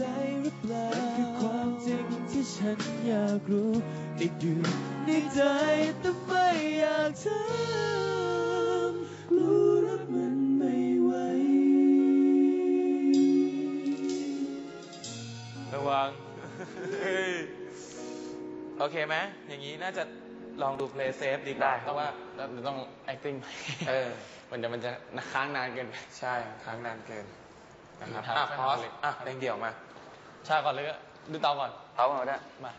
ใจหรือเปล่านั่นคือความจริงที่ฉันอยากรู้ติดอยู่ในใจแต่ไม่อยากถามรู้รักมันไม่ไหวระวังเฮ้ยโอเคไหมอย่างนี้น่าจะลองดู play safe ดีกว่าเพราะว่า แล้วเดี๋ยวต้อง acting ใหม่เออ มันจะมันจะค้างนานเกินไป ใช่ ค้างนานเกินนะครับครับอะพอสเลยอะเพลงเดี่ยวมา ชาก่อนเลยก็ดูเตาก่อนเท้ามาได้ มา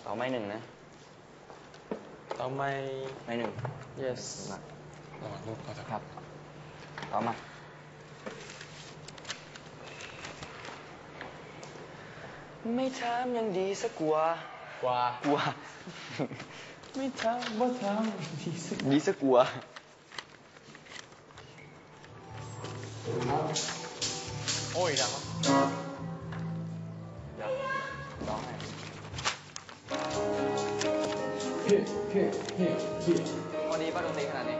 เท้าไม่หนึ่งนะต่อไม่ไม่หนึ่ง yes มาระวังลูกก็จะครับเท้ามาไม่ถามยังดีสักกว่า กว่ากลัวไม่ทำว่าทำดีสิดีสักกลัว โอ้ยดังวะเดี๋ยวร้องให้พอดีป่ะดนตรีขนาดนี้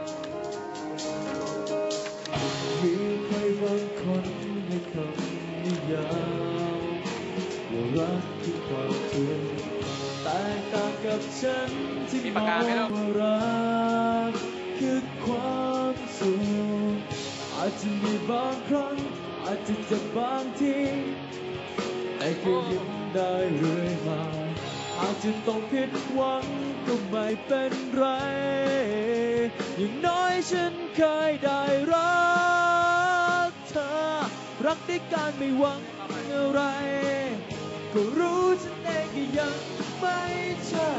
มีใครบางคนให้คำนิยามว่ารักคือความทุกข์แตกต่างกับฉันที่มีปากอกางไหมลูกว่ารักคือความ อาจจะมีบางครั้ง อาจจะเจ็บบางทีแต่ก็ยิ้มได้เรื่อยมา อาจจะต้องผิดหวังก็ไม่เป็นไร อย่างน้อยฉันเคยได้รักเธอ รักด้วยการไม่หวังอะไร ก็รู้ฉันเองก็ยังไม่ใช่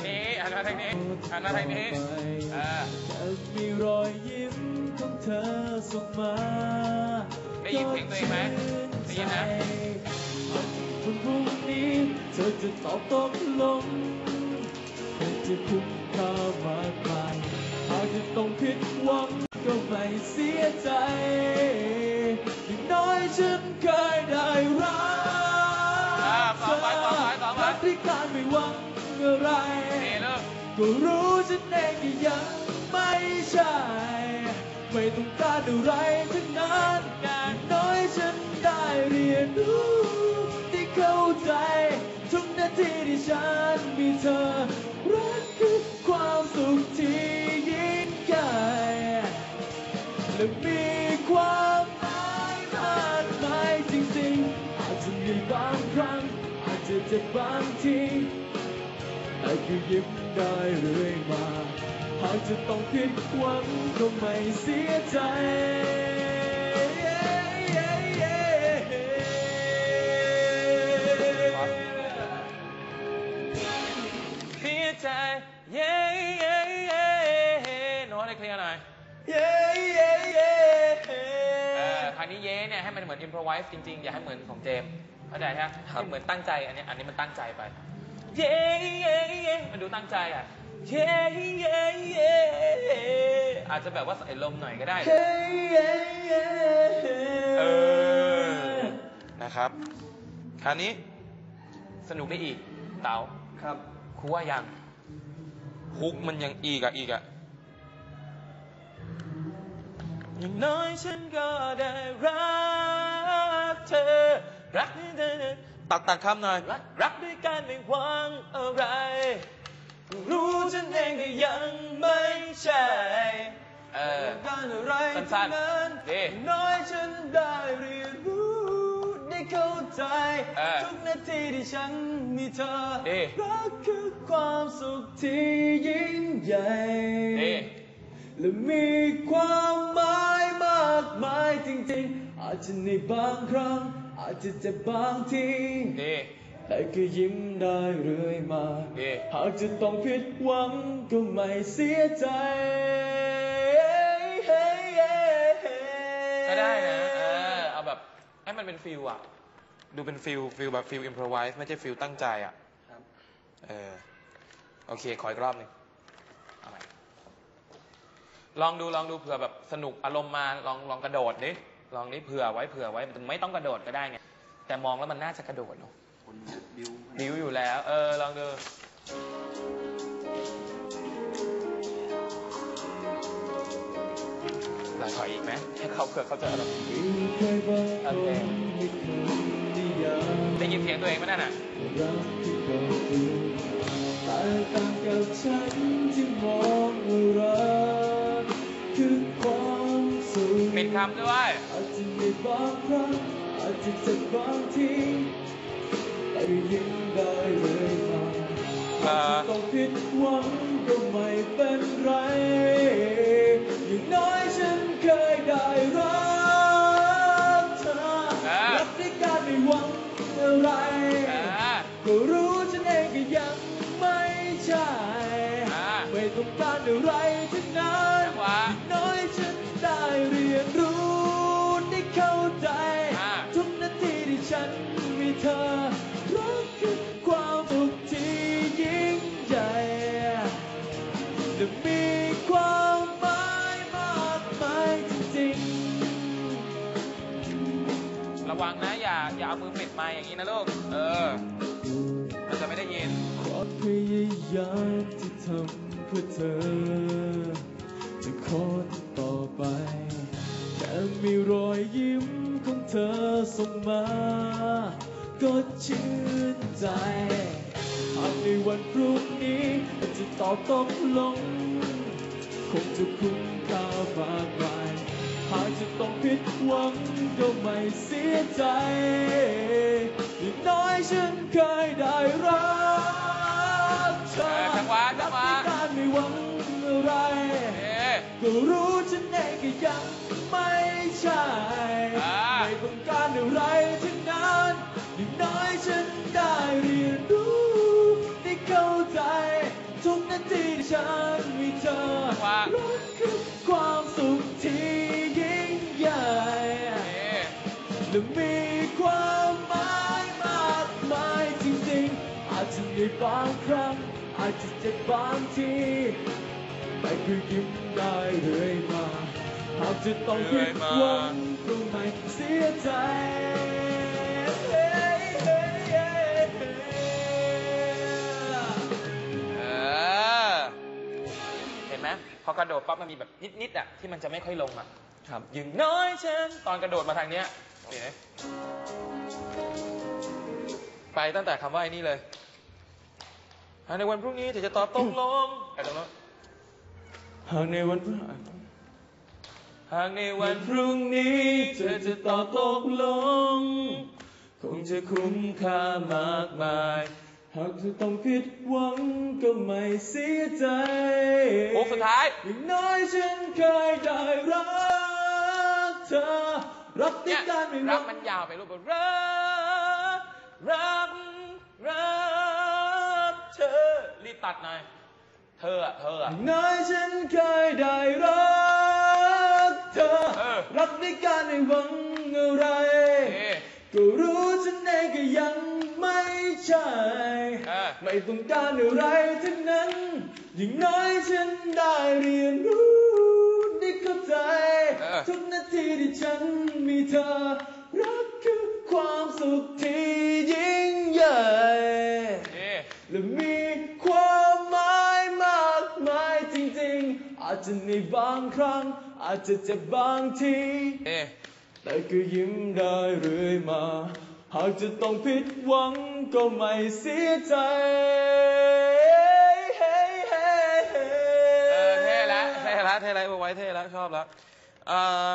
าทางนี้หันมาทางนี้หันมาทางนี้เออแค่มีรอยยิ้มของเธอส่งมาได้ยินเสียงตัวเองไหมได้ยินนะวันพรุ่งนี้เธอจะตอบตกลงคงจะคุ้มค่ามากมายหากจะต้องผิดหวังก็ไม่เสียใจอย่างน้อยฉันเคยได้รักอ่าต่อไปต่อไปต่อไปรักที่การไม่หวัง อะไรกก็รู้ฉันเองก็ยังไม่ใช่ ไม่ต้องการอะไรทั้งนั้นอย่างน้อยฉันได้เรียนรู้ที่เข้าใจทุกนาทีที่ฉันมีเธอ รักคือความสุขที่ยิ่งใหญ่และมีความหมายมากมายจริงๆอาจจะมีบางครั้งอาจจะเจ็บบางที แต่ก็ยิ้มได้เรื่อยมา หากจะต้องผิดหวังก็ไม่เสียใจเสียใจ เย้เย้เย้โน้ตให้เคลียร์หน่อย เย้เย้เย้เออคราวนี้เย้เนี่ยให้มันเหมือนอิน r o ไวส์จริงๆ อย่าให้เหมือนของเจมส์เข้าใจฮะให้เหมือนตั้งใจ อันนี้อันนี้มันตั้งใจไป เย้เย้เย้มันดูตั้งใจอะเย้เย้เย้อาจจะแบบว่าใส่ลมหน่อยก็ได้เย้เย้เย้เออนะครับคราวนี้สนุกได้อีกเต๋าครับครูว่ายังฮุกมันยังอีกอะอีกอะอย่างน้อยฉันก็ได้รัก ตัดตัดคำหน่อย รักรักด้วยการไม่หวังอะไร รู้ฉันเองก็ยังไม่ใช่เออการอะไรสั้นๆทั้งนั้นดีน้อยฉันได้เรียนรู้ได้เข้าใจเออทุกนาทีที่ฉันมีเธอดีรักคือความสุขที่ยิ่งใหญ่ดีและมีความหมายมากมายจริงๆ อาจจะในบางครั้ง อาจจะจ็บางทีแต่ก็ยิ้มได้เรื่อยมาหากจะต้องผิดหวังก็ไม่เสียใจก็ได้นะเออเอาแบบให้มันเป็นฟิลอะดูเป็นฟิลฟิลแบบฟิลอิมพรไวส์ไม่ใช่ฟิลตั้งใจอะเออโอเคขออีกรอบหนึ่งเอาใหม่ลองดูลองดูเผื่อแบบสนุกอารมณ์มาลองลองกระโดดดิ ลองนี่เผื่อไว้เผื่อไว้ไม่ต้องกระโดดก็ได้ไงแต่มองแล้วมันน่าจะกระโดดเนอะคนบิวบิวอยู่แล้ว เออลองดูหลังขออีกไหมให้เขาเผื่อเขาจะอารมณ์มีใครบางคนโอเคไม่เคยนิยามได้ยินเสียงตัวเองไหมนั่นน่ะรักที่เกิดขึ้นแต่ต่างกับฉันที่มองว่ารั คำด้วยอาจจะมีบางครั้งอาจจะเจ็บางทีแต่ยิ้มได้เลยมาเอ่อต้องผิดหวังก็ไม่เป็นไร เธอรักคือความสุขที่ยิ่งใหญ่และมีความหมายมากมายจริงๆระวังนะอย่าอย่าเอามือปิดไมค์อย่างนี้นะลูก เออ มันจะไม่ได้ยิน ความพยายามที่ทำเพื่อเธอ จะขอต่อไปแค่มีรอยยิ้มของเธอส่งมา ก็ชื่นใจ หากในวันพรุ่งนี้จะตอบตกลง คงจะคุ้มค่ามากมายหากจะต้องผิดหวังก็ไม่เสียใจอย่างน้อยฉันเคยได้รักเธอเออจังหวะจังหวะรักในการไม่หวังอะไรเอ๊ะก็รู้ฉันเองก็ยังไม่ใช่อ่าไม่ต้องการอะไร ๆอาจจะมีบางครั้ง อาจจะเจ็บบางทีแต่คือยิ้มได้เรื่อยมาหากจะต้องผิดหวังก็ไม่เสียใจเออเห็นไหมพอกระโดดปั๊บมันมีแบบนิดๆอะที่มันจะไม่ค่อยลงอะครับย่างน้อยฉันตอนกระโดดมาทางเนี้ยเห็นไหมไปตั้งแต่คำว่าไอ้นี่เลย อะในวันพรุ่งนี้เธอจะตอบตกลงไปตรงโนู้นหากในวันพรุ่งหากในวัวันนพรุ่งนี้เธอจะตอบตกลง คงจะคุ้มค่ามากมาย หากเธอต้องผิดหวังก็ไม่เสียใจโค้งสุดท้ายอย่างน้อยฉันเคยได้รักเธอรักในเนี่ยการไม่หรัวักงมันยาวไปรูปแบบรักรัก ตัดหน่อย เธออะเธอออะย่างน้อยฉันเคยได้รักเธอ เออรักในการไม่หวังอะไร เอ๊ะก็รู้ฉันเองก็ยังไม่ใช่ เออ ไม่ต้องการอะไรทั้งนั้น อย่างน้อยฉันได้เรียนรู้ได้เข้าใจ เออ ทุกนาทีที่ฉันมีเธอ อาจจะเจ็บบางที เอ๊ะแต่ก็ยิ้มได้เรื่อยมา หากจะต้องผิดหวังก็ไม่เสียใจ เออเท่แล้วเท่แล้วเท่แล้วเอาไว้เท่แล้วชอบแล้วเออ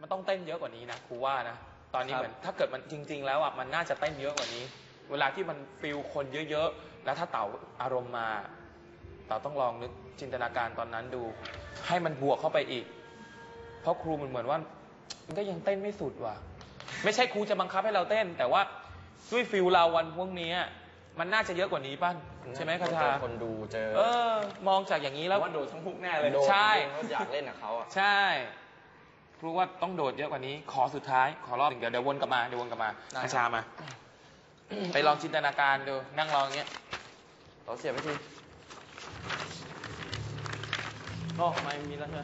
มันต้องเต้นเยอะกว่านี้นะครูว่านะ ตอนนี้ครับ เหมือนถ้าเกิดมันจริง ๆ แล้วอะมันน่าจะเต้นเยอะกว่านี้ เวลาที่มันฟิลคนเยอะๆ แล้วถ้าเต่าอารมณ์มา ต่าต้องลองนึกจินตนาการตอนนั้นดู ให้มันบวกเข้าไปอีก เพราะครูมันเหมือนว่า มันก็ยังเต้นไม่สุดว่ะ ไม่ใช่ครูจะบังคับให้เราเต้น แต่ว่าด้วยฟิลเราวันพวกนี้มันน่าจะเยอะกว่านี้ป้ะใช่ไหมคาถาคนดูเจอ เออ มองจากอย่างนี้แล้วว่าโดดทั้งพุกแน่เลยใช่เขาอยากเล่นกับเขาอะใช่ครูว่าต้องโดดเยอะกว่านี้ ขอสุดท้าย ขอรอบหนึ่งเดี๋ยวเดี๋ยววนกลับมาเดี๋ยววนกลับมาคาชามา ไปลองจินตนาการดู นั่งลองเงี้ยเราเสียไปที ก็ไม่มีแล้วใช่ไหม